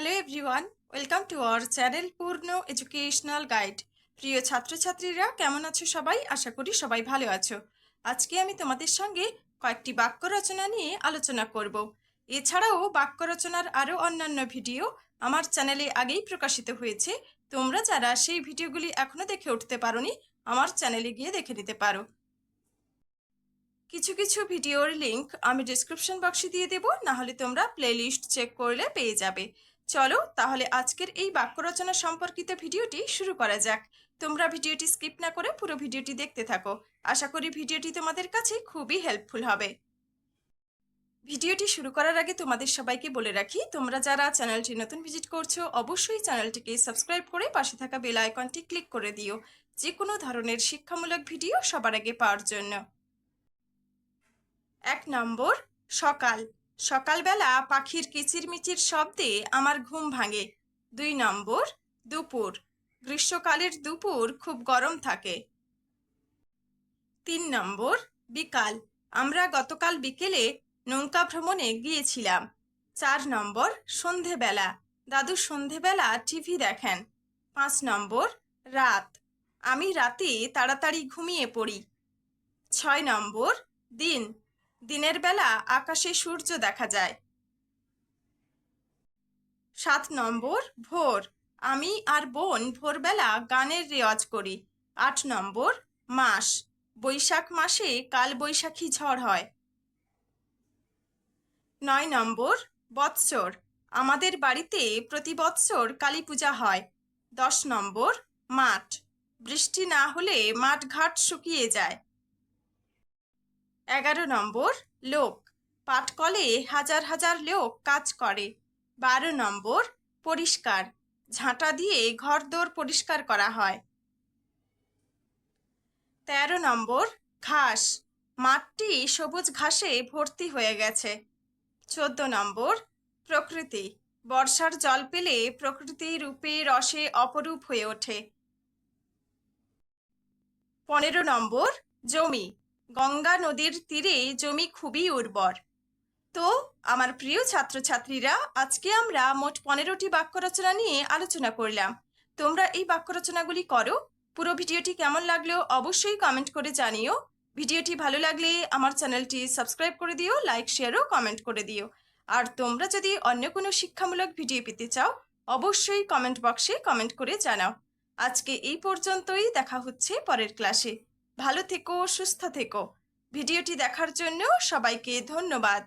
Hello everyone welcome to our channel Purna educational guide প্রিয় ছাত্রছাত্রীরা, কেমন আছো সবাই? আশা করি সবাই ভালো আছো। আজকে আমি তোমাদের সঙ্গে কয়েকটি বাক্য রচনা নিয়ে আলোচনা করব। এছাড়াও বাক্য রচনার আরও অন্যান্য ভিডিও আমার চ্যানেলে আগেই প্রকাশিত হয়েছে। তোমরা যারা সেই ভিডিওগুলি এখনও দেখে উঠতে পারোনি, আমার চ্যানেলে গিয়ে দেখে নিতে পারো। কিছু কিছু ভিডিওর লিংক আমি ডিসক্রিপশন বক্সে দিয়ে দেবো না হলে তোমরা প্লেলিস্ট চেক করলে পেয়ে যাবে। চলো তাহলে আজকের এই বাক্য রচনা সম্পর্কিত ভিডিওটি শুরু করা যাক। তোমরা ভিডিওটি স্কিপ না করে পুরো ভিডিওটি দেখতে থাকো। আশা করি ভিডিওটি তোমাদের কাছে খুবই হেল্পফুল হবে। ভিডিওটি শুরু করার আগে তোমাদের সবাইকে বলে রাখি, তোমরা যারা চ্যানেলটি নতুন ভিজিট করছ, অবশ্যই চ্যানেলটিকে সাবস্ক্রাইব করে পাশে থাকা বেল আইকনটি ক্লিক করে দিও। যে কোনো ধরনের শিক্ষামূলক ভিডিও সবার আগে পাওয়ার জন্য। এক নম্বর, সকাল। সকালবেলা পাখির কিচিরমিচির শব্দে আমার ঘুম ভাঙে। দুই নম্বর, দুপুর। গ্রীষ্মকালের দুপুর খুব গরম থাকে। তিন নম্বর, বিকাল। আমরা গতকাল বিকেলে নৌকা ভ্রমণে গিয়েছিলাম। চার নম্বর, সন্ধেবেলা। দাদু সন্ধেবেলা টিভি দেখেন। পাঁচ নম্বর, রাত। আমি রাতে তাড়াতাড়ি ঘুমিয়ে পড়ি। ছয় নম্বর, দিন। দিনের বেলা আকাশে সূর্য দেখা যায়। সাত নম্বর, ভোর। আমি আর বোন ভোরবেলা গানের রেওয়াজ করি। আট নম্বর, মাস। বৈশাখ মাসে কাল বৈশাখী ঝড় হয়। নয় নম্বর, বৎসর। আমাদের বাড়িতে প্রতি বৎসর কালী পূজা হয়। দশ নম্বর, মাঠ। বৃষ্টি না হলে মাঠ ঘাট শুকিয়ে যায়। এগারো নম্বর লোক। পাটকলে হাজার হাজার লোক কাজ করে। বারো নম্বর পরিষ্কার। ঝাঁটা দিয়ে ঘরদোর পরিষ্কার করা হয়। তেরো নম্বর ঘাস। মাঠটি সবুজ ঘাসে ভর্তি হয়ে গেছে। চোদ্দ নম্বর প্রকৃতি। বর্ষার জল পেলে প্রকৃতি রূপে রসে অপরূপ হয়ে ওঠে। পনেরো নম্বর জমি। গঙ্গা নদীর তীরে জমি খুবই উর্বর। তো, আমার প্রিয় ছাত্রছাত্রীরা, আজকে আমরা মোট পনেরোটি বাক্য রচনা নিয়ে আলোচনা করলাম। তোমরা এই বাক্য রচনাগুলি করো। পুরো ভিডিওটি কেমন লাগল অবশ্যই কমেন্ট করে জানিও। ভিডিওটি ভালো লাগলে আমার চ্যানেলটি সাবস্ক্রাইব করে দিও, লাইক শেয়ারও কমেন্ট করে দিও। আর তোমরা যদি অন্য কোনো শিক্ষামূলক ভিডিও পেতে চাও, অবশ্যই কমেন্ট বক্সে কমেন্ট করে জানাও। আজকে এই পর্যন্তই, দেখা হচ্ছে পরের ক্লাসে। ভালো থেকো সুস্থ থেকো। ভিডিওটি দেখার জন্য সবাইকে ধন্যবাদ।